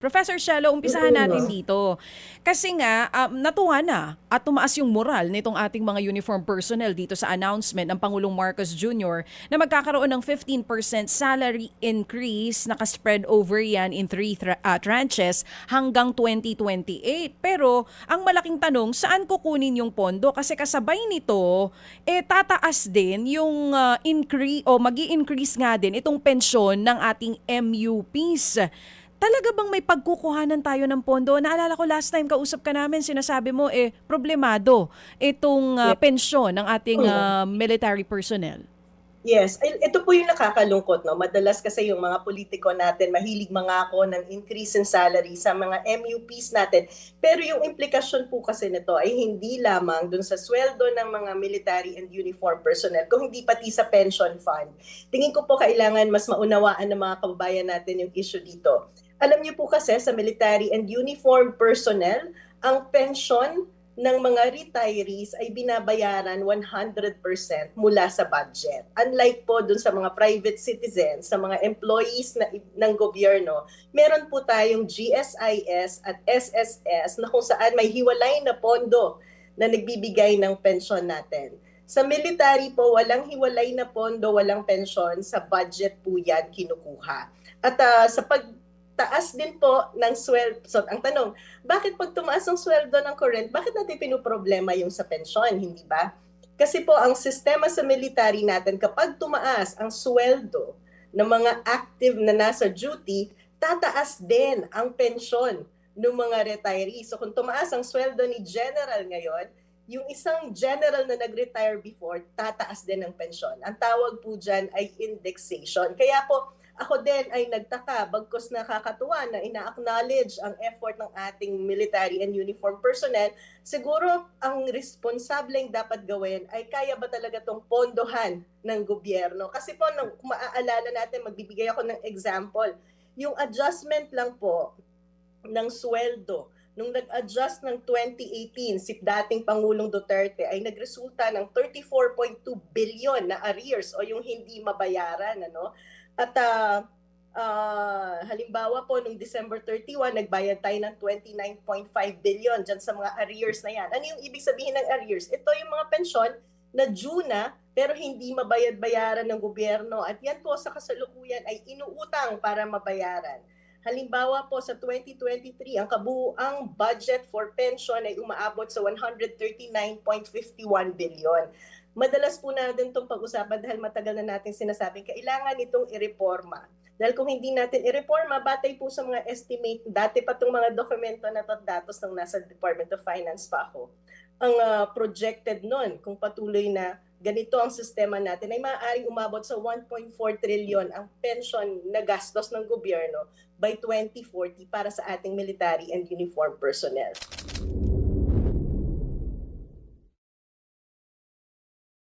Professor Shello, umpisahan natin dito. Kasi nga, um, natuwa na at tumaas yung moral nitong ating mga uniform personnel dito sa announcement ng Pangulong Marcos Jr. na magkakaroon ng 15% salary increase, nakaspread over yan in three tra- ah, tranches hanggang 2028. Pero ang malaking tanong, saan kukunin yung pondo? Kasi kasabay nito, eh tataas din yung ah, increase o magi increase nga din itong pensyon ng ating MUPs. Talaga bang may pagkukuhanan tayo ng pondo? Naalala ko last time kausap ka namin, sinasabi mo eh problemado itong ah, pensyon ng ating ah, military personnel. Yes, ito po yung nakakalungkot. No? Madalas kasi yung mga politiko natin mahilig mangako ng increase in salary sa mga MUPs natin. Pero yung implikasyon po kasi nito ay hindi lamang dun sa sweldo ng mga military and uniform personnel, kung hindi pati sa pension fund. Tingin ko po kailangan mas maunawaan ng mga kababayan natin yung issue dito. Alam niyo po kasi sa military and uniform personnel, ang pension ng mga retirees ay binabayaran 100% mula sa budget. Unlike po dun sa mga private citizens, sa mga employees na, ng gobyerno, meron po tayong GSIS at SSS na kung saan may hiwalay na pondo na nagbibigay ng pensyon natin. Sa military po, walang hiwalay na pondo, walang pensyon. Sa budget po yan kinukuha. At ah, sa pag taas din po ng sweldo. So, ang tanong, bakit pag tumaas ang sweldo ng current, bakit natin pinoproblema yung sa pensyon, hindi ba? Kasi po, ang sistema sa military natin, kapag tumaas ang sweldo ng mga active na nasa duty, tataas din ang pensyon ng mga retirees. So kung tumaas ang sweldo ni general ngayon, yung isang general na nag-retire before, tataas din ang pensyon. Ang tawag po dyan ay indexation. Kaya po, ako din ay nagtaka, bagkos nakakatuwa na ina-acknowledge ang effort ng ating military and uniform personnel, siguro ang responsableng dapat gawin ay kaya ba talaga tong pondohan ng gobyerno? Kasi po, nung, maaalala natin, magbibigay ako ng example, yung adjustment lang po ng sweldo nung nag-adjust ng 2018, si dating Pangulong Duterte ay nagresulta ng 34.2 billion na arrears o yung hindi mabayaran. Ano? At ah, ah, halimbawa po, nung December 31, nagbayad tayo ng 29.5 billion dyan sa mga arrears na yan. Ano yung ibig sabihin ng arrears? Ito yung mga pensyon na due na pero hindi mabayad-bayaran ng gobyerno. At yan po sa kasalukuyan ay inuutang para mabayaran. Halimbawa po sa 2023, ang kabuuang budget for pension ay umaabot sa 139.51 billion. Madalas po natin itong pag-usapan dahil matagal na natin sinasabing kailangan itong ireforma. Dahil kung hindi natin ireforma, batay po sa mga estimate, dati pa itong mga dokumento na to, datos nang nasa Department of Finance pa ako, ang ah, projected nun, kung patuloy na ganito ang sistema natin, ay maaaring umabot sa 1.4 trillion ang pension na gastos ng gobyerno by 2040 para sa ating military and uniform personnel.